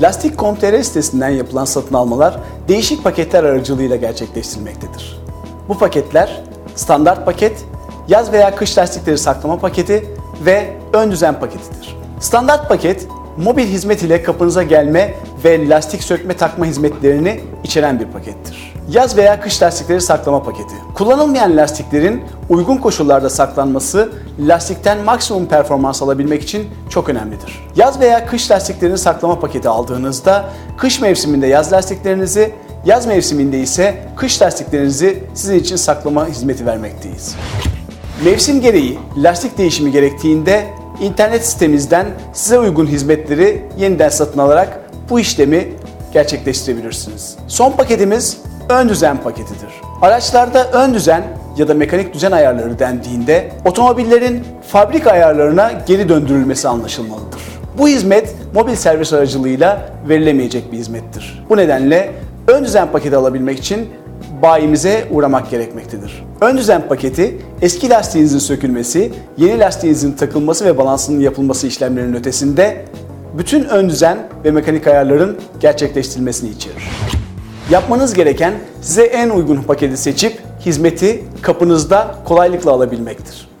Lastik.com.tr sitesinden yapılan satın almalar değişik paketler aracılığıyla gerçekleştirilmektedir. Bu paketler standart paket, yaz veya kış lastikleri saklama paketi ve ön düzen paketidir. Standart paket, mobil hizmet ile kapınıza gelme ve lastik sökme takma hizmetlerini içeren bir pakettir. Yaz veya kış lastikleri saklama paketi. Kullanılmayan lastiklerin uygun koşullarda saklanması lastikten maksimum performans alabilmek için çok önemlidir. Yaz veya kış lastiklerini saklama paketi aldığınızda kış mevsiminde yaz lastiklerinizi, yaz mevsiminde ise kış lastiklerinizi sizin için saklama hizmeti vermekteyiz. Mevsim gereği lastik değişimi gerektiğinde internet sitemizden size uygun hizmetleri yeniden satın alarak bu işlemi gerçekleştirebilirsiniz. Son paketimiz ön düzen paketidir. Araçlarda ön düzen ya da mekanik düzen ayarları dendiğinde otomobillerin fabrika ayarlarına geri döndürülmesi anlaşılmalıdır. Bu hizmet mobil servis aracılığıyla verilemeyecek bir hizmettir. Bu nedenle ön düzen paketi alabilmek için bayimize uğramak gerekmektedir. Ön düzen paketi eski lastiğinizin sökülmesi, yeni lastiğinizin takılması ve balansının yapılması işlemlerinin ötesinde bütün ön düzen ve mekanik ayarların gerçekleştirilmesini içerir. Yapmanız gereken size en uygun paketi seçip hizmeti kapınızda kolaylıkla alabilmektir.